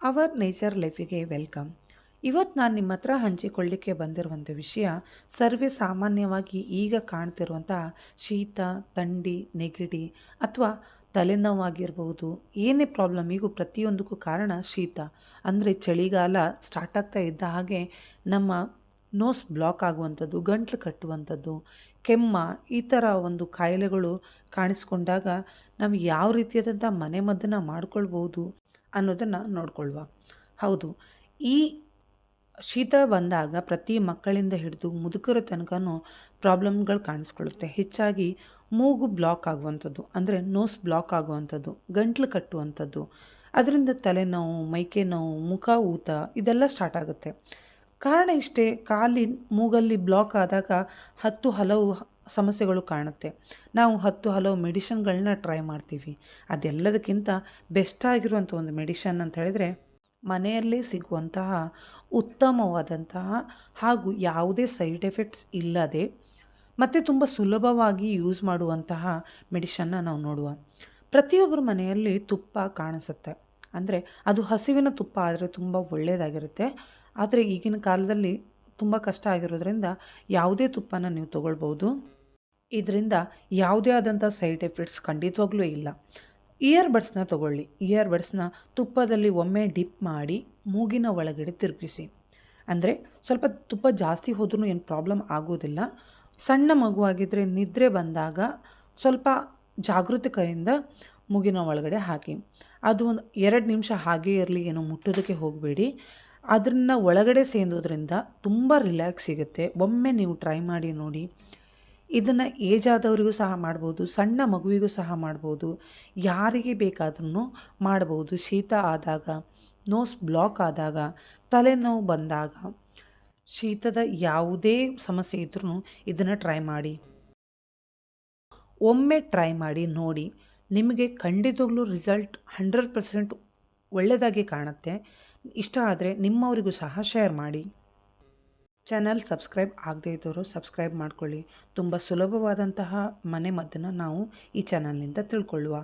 Our nature ಲೈಫಿಗೆ welcome. ಇವತ್ತು ನಾನು ನಿಮ್ಮ ಹತ್ರ ಹಂಚಿಕೊಳ್ಳಿಕ್ಕೆ ಬಂದಿರುವಂಥ ವಿಷಯ ಸರ್ವೇ ಸಾಮಾನ್ಯವಾಗಿ ಈಗ ಕಾಣ್ತಿರುವಂಥ ಶೀತ, ಥಂಡಿ, ನೆಗಡಿ ಅಥವಾ ತಲೆನೋವಾಗಿರ್ಬೋದು ಏನೇ ಪ್ರಾಬ್ಲಮ್ ಈಗೂ ಪ್ರತಿಯೊಂದಕ್ಕೂ ಕಾರಣ ಶೀತ. ಅಂದರೆ ಚಳಿಗಾಲ ಸ್ಟಾರ್ಟ್ ಆಗ್ತಾ ಇದ್ದ ಹಾಗೆ ನಮ್ಮ ನೋಸ್ ಬ್ಲಾಕ್ ಆಗುವಂಥದ್ದು, ಗಂಟ್ಲು ಕಟ್ಟುವಂಥದ್ದು, ಕೆಮ್ಮ, ಈ ಥರ ಒಂದು ಕಾಯಿಲೆಗಳು ಕಾಣಿಸ್ಕೊಂಡಾಗ ನಾವು ಯಾವ ರೀತಿಯಾದಂಥ ಮನೆಮದ್ದನ್ನು ಮಾಡ್ಕೊಳ್ಬೋದು ಅನ್ನೋದನ್ನು ನೋಡ್ಕೊಳ್ವಾ. ಹೌದು, ಈ ಶೀತ ಬಂದಾಗ ಪ್ರತಿ ಮಕ್ಕಳಿಂದ ಹಿಡಿದು ಮುದುಕರ ತನಕನೂ ಪ್ರಾಬ್ಲಮ್ಗಳು ಕಾಣಿಸ್ಕೊಳ್ಳುತ್ತೆ. ಹೆಚ್ಚಾಗಿ ಮೂಗು ಬ್ಲಾಕ್ ಆಗುವಂಥದ್ದು, ಅಂದರೆ ನೋಸ್ ಬ್ಲಾಕ್ ಆಗುವಂಥದ್ದು, ಗಂಟ್ಲು ಕಟ್ಟುವಂಥದ್ದು, ಅದರಿಂದ ತಲೆನೋವು ಮೈಕೆ ನೋವು ಮುಖ ಊತ, ಇದೆಲ್ಲ ಸ್ಟಾರ್ಟ್ ಆಗುತ್ತೆ. ಕಾರಣ ಇಷ್ಟೇ ಕಾಲಿ ಮೂಗಲ್ಲಿ ಬ್ಲಾಕ್ ಆದಾಗ ಹತ್ತು ಹಲವು ಸಮಸ್ಯೆಗಳು ಕಾಣುತ್ತೆ. ನಾವು ಹತ್ತು ಹಲವು ಮೆಡಿಷನ್ಗಳನ್ನ ಟ್ರೈ ಮಾಡ್ತೀವಿ. ಅದೆಲ್ಲದಕ್ಕಿಂತ ಬೆಸ್ಟ್ ಆಗಿರುವಂಥ ಒಂದು ಮೆಡಿಷನ್ ಅಂತ ಹೇಳಿದರೆ ಮನೆಯಲ್ಲೇ ಸಿಗುವಂತಹ ಉತ್ತಮವಾದಂತಹ ಹಾಗೂ ಯಾವುದೇ ಸೈಡ್ ಎಫೆಕ್ಟ್ಸ್ ಇಲ್ಲದೆ ಮತ್ತು ತುಂಬ ಸುಲಭವಾಗಿ ಯೂಸ್ ಮಾಡುವಂತಹ ಮೆಡಿಷನ್ನ ನಾವು ನೋಡುವ. ಪ್ರತಿಯೊಬ್ಬರ ಮನೆಯಲ್ಲಿ ತುಪ್ಪ ಕಾಣಿಸುತ್ತೆ. ಅಂದರೆ ಅದು ಹಸಿವಿನ ತುಪ್ಪ ಆದರೆ ತುಂಬ ಒಳ್ಳೆಯದಾಗಿರುತ್ತೆ. ಆದರೆ ಈಗಿನ ಕಾಲದಲ್ಲಿ ತುಂಬ ಕಷ್ಟ ಆಗಿರೋದ್ರಿಂದ ಯಾವುದೇ ತುಪ್ಪನ ನೀವು ತೊಗೊಳ್ಬೋದು. ಇದರಿಂದ ಯಾವುದೇ ಆದಂಥ ಸೈಡ್ ಎಫೆಕ್ಟ್ಸ್ ಖಂಡಿತವಾಗ್ಲೂ ಇಲ್ಲ. ಇಯರ್ ಬಡ್ಸ್ನ ತೊಗೊಳ್ಳಿ. ಇಯರ್ ಬಡ್ಸ್ನ ತುಪ್ಪದಲ್ಲಿ ಒಮ್ಮೆ ಡಿಪ್ ಮಾಡಿ ಮೂಗಿನ ಒಳಗಡೆ ತಿರುಗಿಸಿ. ಅಂದರೆ ಸ್ವಲ್ಪ ತುಪ್ಪ ಜಾಸ್ತಿ ಹೋದ್ರೂ ಏನು ಪ್ರಾಬ್ಲಮ್ ಆಗೋದಿಲ್ಲ. ಸಣ್ಣ ಮಗುವಾಗಿದ್ದರೆ ನಿದ್ರೆ ಬಂದಾಗ ಸ್ವಲ್ಪ ಜಾಗೃತಿಕರಿಂದ ಮೂಗಿನ ಒಳಗಡೆ ಹಾಕಿ. ಅದು ಒಂದು ಎರಡು ನಿಮಿಷ ಹಾಗೇ ಇರಲಿ, ಏನೋ ಮುಟ್ಟೋದಕ್ಕೆ ಹೋಗಬೇಡಿ. ಅದನ್ನು ಒಳಗಡೆ ಸೇದೋದ್ರಿಂದ ತುಂಬ ರಿಲ್ಯಾಕ್ಸ್ ಸಿಗುತ್ತೆ. ಒಮ್ಮೆ ನೀವು ಟ್ರೈ ಮಾಡಿ ನೋಡಿ. ಇದನ್ನು ಏಜ್ ಆದವರಿಗೂ ಸಹ ಮಾಡ್ಬೋದು, ಸಣ್ಣ ಮಗುವಿಗೂ ಸಹ ಮಾಡ್ಬೋದು, ಯಾರಿಗೆ ಬೇಕಾದ್ರೂ ಮಾಡ್ಬೋದು. ಶೀತ ಆದಾಗ, ನೋಸ್ ಬ್ಲಾಕ್ ಆದಾಗ, ತಲೆನೋವು ಬಂದಾಗ ಶೀತದ ಯಾವುದೇ ಸಮಸ್ಯೆ ಇದ್ರೂ ಇದನ್ನು ಟ್ರೈ ಮಾಡಿ. ಒಮ್ಮೆ ಟ್ರೈ ಮಾಡಿ, ನೋಡಿ. ನಿಮಗೆ ಖಂಡಿತವಾಗ್ಲೂ ರಿಸಲ್ಟ್ ಹಂಡ್ರೆಡ್ ಪರ್ಸೆಂಟ್ ಒಳ್ಳೆಯದಾಗಿ ಕಾಣುತ್ತೆ. ಇಷ್ಟ ಆದರೆ ನಿಮ್ಮವರಿಗೂ ಸಹ ಶೇರ್ ಮಾಡಿ. ಚಾನಲ್ ಸಬ್ಸ್ಕ್ರೈಬ್ ಆಗದೇ ಇದ್ದವರು ಸಬ್ಸ್ಕ್ರೈಬ್ ಮಾಡ್ಕೊಳ್ಳಿ. ತುಂಬ ಸುಲಭವಾದಂತಹ ಮನೆಮದ್ದನ್ನು ನಾವು ಈ ಚಾನಲ್ನಿಂದ ತಿಳ್ಕೊಳ್ಳುವ.